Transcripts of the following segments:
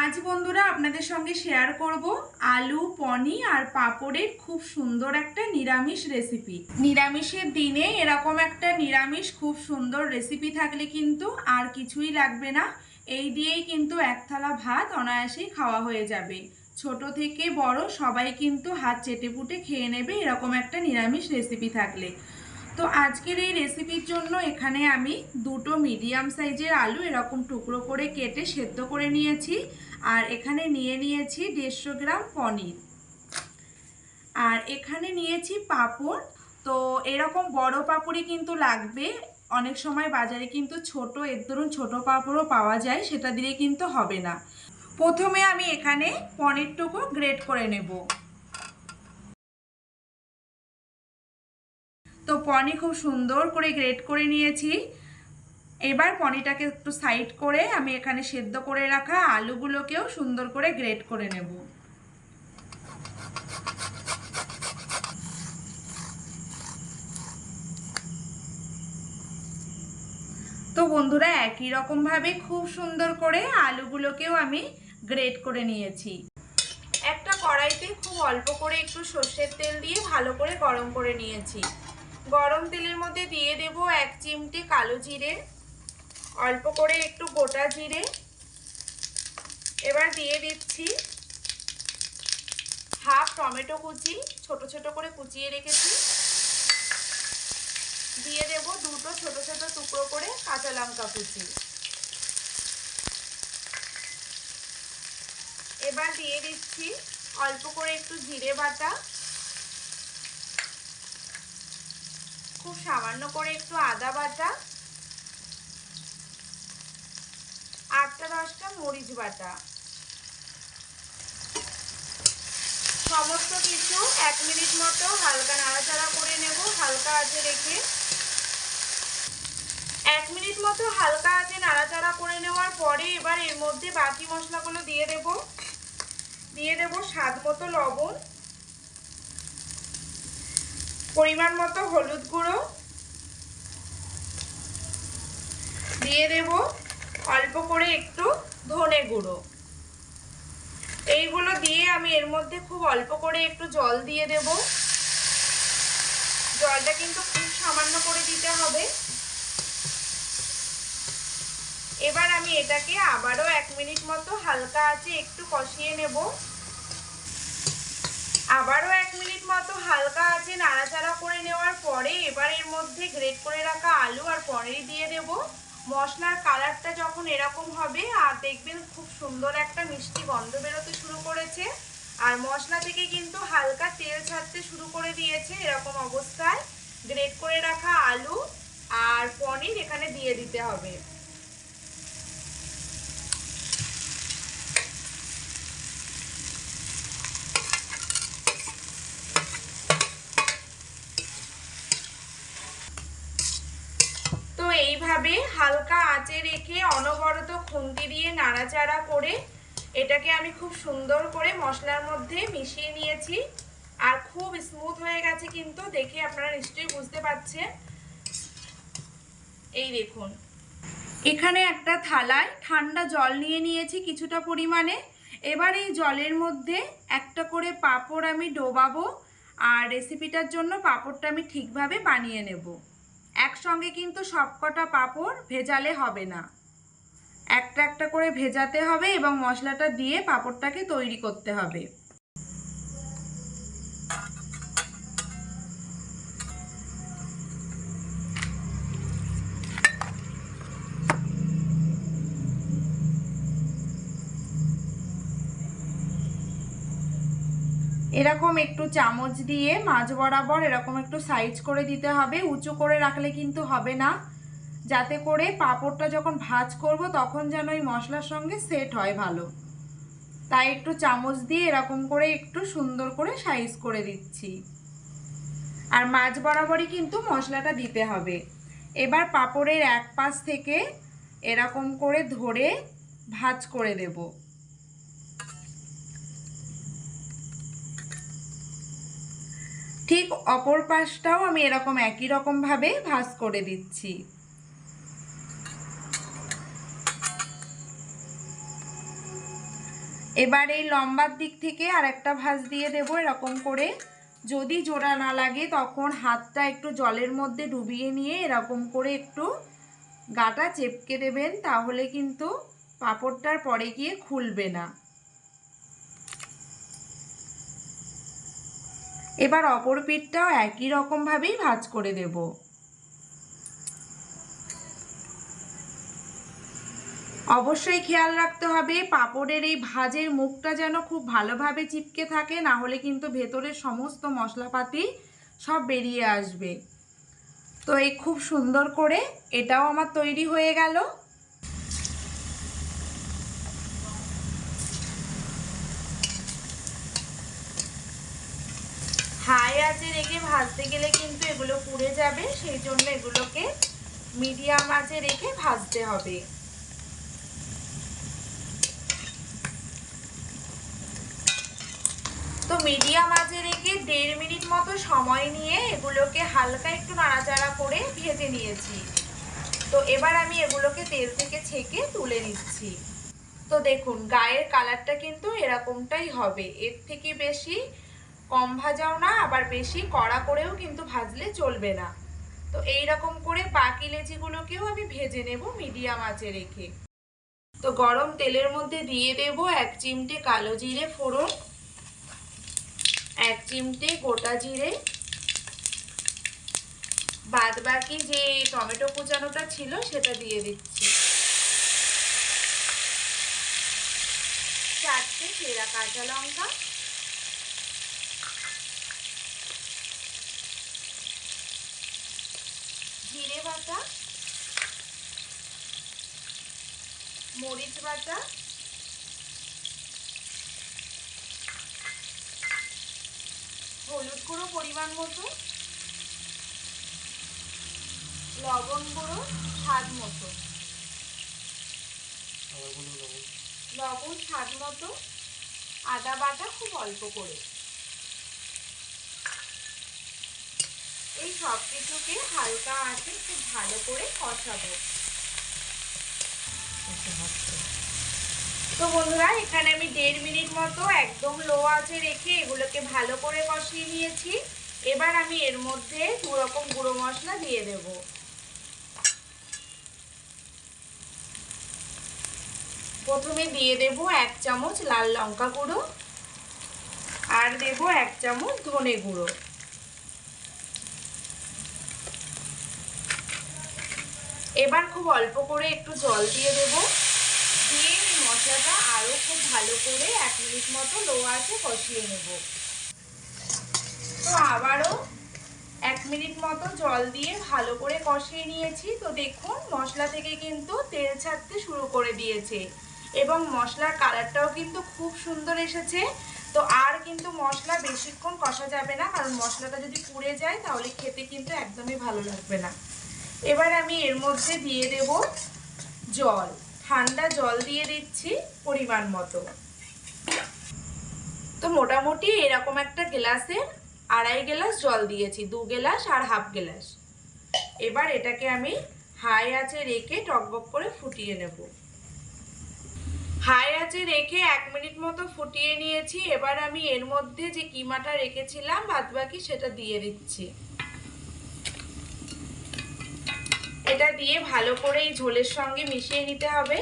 আজ বন্ধুরা আপনাদের সঙ্গে শেয়ার করব আলু পনি আর পাঁপড়ের খুব সুন্দর একটা নিরামিষ রেসিপি নিরামিষের দিনে এরকম একটা নিরামিষ খুব সুন্দর রেসিপি থাকলে কিন্তু আর কিছুই লাগবে না। এই দিয়েই কিন্তু এক থালা ভাত অনায়াসেই খাওয়া হয়ে যাবে। ছোট থেকে বড় সবাই কিন্তু হাত চেটে পুটে খেয়ে নেবে এরকম একটা নিরামিষ রেসিপি থাকলে। তো আজকের এই রেসিপির জন্য এখানে আমি দুটো মিডিয়াম সাইজের আলু এরকম টুকরো করে কেটে সেদ্ধ করে নিয়েছি। আর এখানে নিয়ে নিয়েছি দেড়শো গ্রাম পনির। আর এখানে নিয়েছি পাঁপড়। তো এরকম বড় পাঁপড়ই কিন্তু লাগবে। অনেক সময় বাজারে কিন্তু ছোট, এর ধরুন ছোটো পাঁপড়ও পাওয়া যায়, সেটা দিয়ে কিন্তু হবে না। প্রথমে আমি এখানে পনিরটুকু গ্রেট করে নেব। পনি খুব সুন্দর করে গ্রেট করে নিয়েছি। এবার পনিটাকে একটু সাইড করে আমি এখানে সেদ্ধ করে রাখা আলুগুলোকেও সুন্দর করে গ্রেট করে নেব। তো বন্ধুরা, একই রকমভাবে খুব সুন্দর করে আলুগুলোকেও আমি গ্রেট করে নিয়েছি। একটা কড়াইতে খুব অল্প করে একটু সর্ষের তেল দিয়ে ভালো করে গরম করে নিয়েছি। গরম তেলের মধ্যে দিয়ে দেব এক চিমটে কালো জিরে। অল্প করে একটু গোটা জিরে। এবার দিয়ে দিচ্ছি হাফ টমেটো কুচি, ছোট ছোট করে কুচিয়ে রেখেছি। দিয়ে দেব দুটো ছোট ছোট টুকরো করে কাঁচা লঙ্কা কুচি। এবার দিয়ে দিচ্ছি অল্প করে একটু জিরে বাটা। খুব সামান্য করে একটু আদা বাটা, আটটা দশটা মরিচ বাটা। সমস্ত কিছু এক মিনিট মতো হালকা নাড়াচাড়া করে নেব, হালকা আঁচে রেখে। এক মিনিট মতো হালকা আঁচে নাড়াচাড়া করে নেওয়ার পরে এবার এর মধ্যে বাকি মশলাগুলো দিয়ে দেব। দিয়ে দেব স্বাদ মতো লবণ। পরিমাণ মতো হলুদ গুঁড়ো দিয়ে দেব। অল্প করে একটু ধনে গুঁড়ো। এইগুলো দিয়ে আমি এর মধ্যে খুব অল্প করে একটু জল দিয়ে দেব। জলটা কিন্তু খুব সামান্য করে দিতে হবে। এবার আমি এটাকে আবারও এক মিনিট মতো হালকা আছে একটু কষিয়ে নেব। আবারও এক মিনিট মতো হালকা আছে নাড়াচাড়া করে নেওয়ার পরে এবার এর মধ্যে গ্রেট করে রাখা আলু আর পনির দিয়ে দেব। মশলার কালারটা যখন এরকম হবে, আর দেখবেন খুব সুন্দর একটা মিষ্টি গন্ধ বেরোতে শুরু করেছে। আর মশলা থেকে কিন্তু হালকা তেল ছাড়তে শুরু করে দিয়েছে এরকম অবস্থায়। গ্রেট করে রাখা আলু আর পনির এখানে দিয়ে দিতে হবে তো এইভাবে হালকা আঁচে রেখে অনবরত খুন্তি দিয়ে নাড়াচাড়া করে এটাকে আমি খুব সুন্দর করে মশলার মধ্যে মিশিয়ে নিয়েছি। আর খুব স্মুথ হয়ে গেছে কিন্তু, দেখে আপনারা নিশ্চয়ই বুঝতে পারছেন এই দেখুন। এখানে একটা থালায় ঠান্ডা জল নিয়ে নিয়েছি কিছুটা পরিমাণে। এবার এই জলের মধ্যে একটা করে পাঁপড় আমি ডোবাবো, আর রেসিপিটার জন্য পাঁপড়টা আমি ঠিকভাবে বানিয়ে নেব। একসঙ্গে কিন্তু সবকটা পাঁপড় ভেজালে হবে না। একটা একটা করে ভেজাতে হবে এবং মশলাটা দিয়ে পাঁপড়টাকে তৈরি করতে হবে। এরকম একটু চামচ দিয়ে মাছ বরাবর এরকম একটু সাইজ করে দিতে হবে। উঁচু করে রাখলে কিন্তু হবে না। যাতে করে পাঁপড়টা যখন ভাজ করব তখন যেন ওই মশলার সঙ্গে সেট হয় ভালো। তাই একটু চামচ দিয়ে এরকম করে একটু সুন্দর করে সাইজ করে দিচ্ছি। আর মাছ বরাবরই কিন্তু মশলাটা দিতে হবে। এবার পাঁপড়ের এক পাশ থেকে এরকম করে ধরে ভাজ করে দেবো। ঠিক অপর পাশটাও আমি এরকম একই রকমভাবে ভাজ করে দিচ্ছি। এবার এই লম্বার দিক থেকে আর একটা ভাঁজ দিয়ে দেব এরকম করে। যদি জোড়া না লাগে তখন হাতটা একটু জলের মধ্যে ডুবিয়ে নিয়ে এরকম করে একটু গাটা চেপকে দেবেন, তাহলে কিন্তু পাঁপড়টার পরে গিয়ে খুলবে না। এবার অপর পিঠটাও একই রকমভাবেই ভাজ করে দেব। অবশ্যই খেয়াল রাখতে হবে, পাঁপড়ের এই ভাজের মুখটা যেন খুব ভালোভাবে চিপকে থাকে, না হলে কিন্তু ভেতরের সমস্ত মশলাপাতি সব বেরিয়ে আসবে। তো এই খুব সুন্দর করে এটাও আমার তৈরি হয়ে গেল। আঁচে রেখে ভাজতে গেলে কিন্তু এগুলো পুড়ে যাবে, সেই জন্য এগুলোকে মিডিয়াম আঁচে রেখে ভাজতে হবে। তো মিডিয়াম আঁচে রেখে দেড় মিনিট মতো সময় নিয়ে এগুলোকে হালকা একটু নাড়াচাড়া করে ভেজে নিয়েছি। তো এবার আমি এগুলোকে তেল থেকে ছেঁকে তুলে নিচ্ছি। তো দেখুন, গায়ের কালারটা কিন্তু এরকমটাই হবে। এর থেকে বেশি কম ভাজাও না, আবার বেশি কড়া করেও কিন্তু ভাজলে চলবে না। তো এই রকম করে বাকি লেচিগুলোকেও আমি ভেজে নেব মিডিয়াম আঁচে রেখে। তো গরম তেলের মধ্যে দিয়ে দেব এক চিমটে কালো জিরে ফোড়ন, এক চিমটে গোটা জিরে। বাদ বাকি যে টমেটো কুচানোটা ছিল সেটা দিয়ে দিচ্ছি। চারটে চেরা কাঁচা লঙ্কা জিরে বাটা মরিচ বাটা হলুদ গুঁড়ো পরিমাণ মতো লবণ গুঁড়ো স্বাদ মতো। লবণ স্বাদ মতো আদা বাটা খুব অল্প করে। এই সব কিছুকে হালকা আঁচে খুব ভালো করে কষাবো। তো বন্ধুরা, এখানে আমি দেড় মিনিট মতো একদম লো আঁচে রেখে এগুলোকে ভালো করে কষিয়ে নিয়েছি। এবার আমি এর মধ্যে দু রকম গুঁড়ো মশলা দিয়ে দেব। প্রথমে দিয়ে দেব এক চামচ লাল লঙ্কা গুঁড়ো আর দেব এক চামচ ধনে গুঁড়ো। এবার খুব অল্প করে একটু জল দিয়ে দেব। দিয়ে মশলাটা আরও খুব ভালো করে এক মিনিট মতো লো আছে কষিয়ে নেব। তো আবারও এক মিনিট মতো জল দিয়ে ভালো করে কষিয়ে নিয়েছি। তো দেখুন, মশলা থেকে কিন্তু তেল ছাড়তে শুরু করে দিয়েছে। এবং মশলার কালারটাও কিন্তু খুব সুন্দর এসেছে। তো আর কিন্তু মশলা বেশিক্ষণ কষা যাবে না, কারণ মশলাটা যদি পুড়ে যায়, তাহলে খেতে কিন্তু একদমই ভালো লাগবে না। এবার আমি এর মধ্যে দিয়ে দেব জল। ঠান্ডা জল দিয়ে দিচ্ছি পরিমাণ মতো। তো মোটামুটি এরকম একটা গ্লাসের আড়াই গ্লাস জল দিয়েছি, দু গ্লাস আর হাফ গ্লাস। এবার এটাকে আমি হাই আঁচে রেখে টকবক করে ফুটিয়ে নেব। হাই আঁচে রেখে এক মিনিট মতো ফুটিয়ে নিয়েছি। এবার আমি এর মধ্যে যে কিমাটা রেখেছিলাম, বাদবাকি সেটা দিয়ে দিচ্ছি। এটা দিয়ে ভালো করে এই ঝোলের সঙ্গে মিশিয়ে নিতে হবে।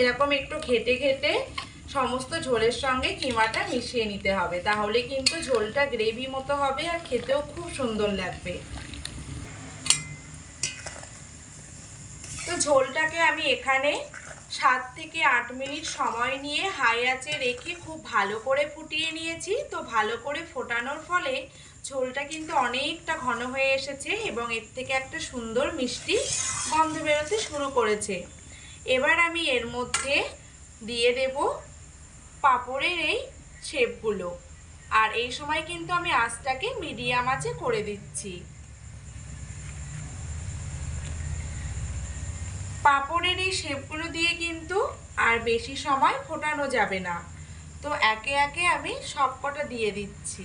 এরকম একটু ঘেটে ঘেটে সমস্ত ঝোলের সঙ্গে কিমাটা মিশিয়ে নিতে হবে। তাহলে কিন্তু ঝোলটা গ্রেভি মতো হবে আর খেতেও খুব সুন্দর লাগবে। তো ঝোলটাকে আমি এখানে সাত থেকে আট মিনিট সময় নিয়ে হাই আঁচে রেখে খুব ভালো করে ফুটিয়ে নিয়েছি। তো ভালো করে ফোটানোর ফলে ঝোলটা কিন্তু অনেকটা ঘন হয়ে এসেছে এবং এর থেকে একটা সুন্দর মিষ্টি গন্ধ বেরোতে শুরু করেছে। এবার আমি এর মধ্যে দিয়ে দেব পাঁপড়ের এই শেপগুলো। আর এই সময় কিন্তু আমি আঁচটাকে মিডিয়াম আঁচে করে দিচ্ছি। এবারের এই শেপগুলো দিয়ে কিন্তু আর বেশি সময় ফোটানো যাবে না। তো একে একে আমি সবকটা দিয়ে দিচ্ছি।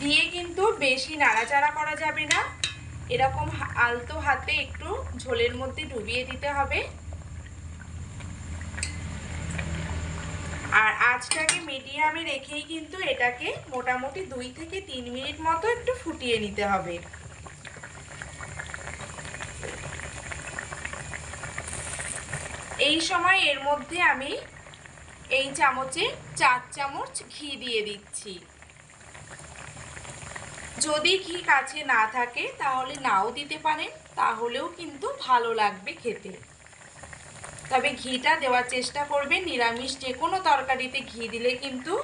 দিয়ে কিন্তু বেশি নাড়াচাড়া করা যাবে না। এরকম আলতো হাতে একটু ঝোলের মধ্যে ডুবিয়ে দিতে হবে। আঁচটাকে মিডিয়ামে রেখেই কিন্তু এটাকে মোটামুটি দুই থেকে তিন মিনিট মতো একটু ফুটিয়ে নিতে হবে। এই সময় এর মধ্যে আমি এই চামচে চার চামচ ঘি দিয়ে দিচ্ছি। যদি ঘি কাছে না থাকে, তাহলে নাও দিতে পারেন, তাহলেও কিন্তু ভালো লাগবে খেতে। তবে ঘিটা দেওয়ার চেষ্টা করবে নিরামিষ যে কোনো তরকারিতে ঘি দিলে কিন্তু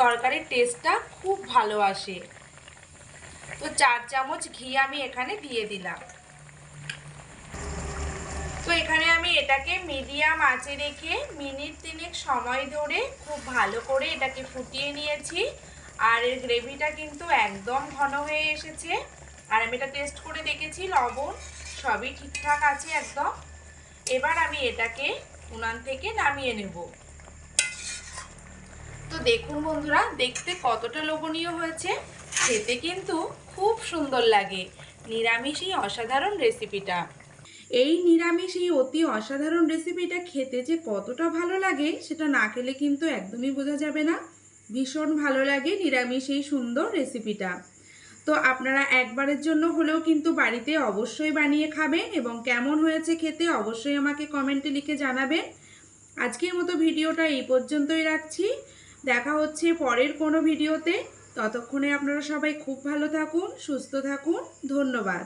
তরকারির টেস্টটা খুব ভালো আসে। তো চার চামচ ঘি আমি এখানে দিয়ে দিলাম। তো এখানে আমি এটাকে মিডিয়াম আঁচে রেখে মিনিট তিনেক সময় ধরে খুব ভালো করে এটাকে ফুটিয়ে নিয়েছি। আর এর গ্রেভিটা কিন্তু একদম ঘন হয়ে এসেছে। আর আমি এটা টেস্ট করে দেখেছি, লবণ সবই ঠিকঠাক আছে একদম। এবার আমি এটাকে উনান থেকে নামিয়ে নেব। তো দেখুন বন্ধুরা, দেখতে কতটা লোভনীয় হয়েছে। খেতে কিন্তু খুব সুন্দর লাগে। নিরামিষ এই অসাধারণ রেসিপিটা। এই নিরামিষ এই অতি অসাধারণ রেসিপিটা খেতে যে কতটা ভালো লাগে, সেটা না খেলে কিন্তু একদমই বোঝা যাবে না। ভীষণ ভালো লাগে নিরামিষ এই সুন্দর রেসিপিটা। তো আপনারা একবারের জন্য হলেও কিন্তু বাড়িতে অবশ্যই বানিয়ে খাবেন এবং কেমন হয়েছে খেতে অবশ্যই আমাকে কমেন্টে লিখে জানাবেন। আজকের মতো ভিডিওটা এই পর্যন্তই রাখছি। দেখা হচ্ছে পরের কোনো ভিডিওতে। ততক্ষণে আপনারা সবাই খুব ভালো থাকুন, সুস্থ থাকুন। ধন্যবাদ।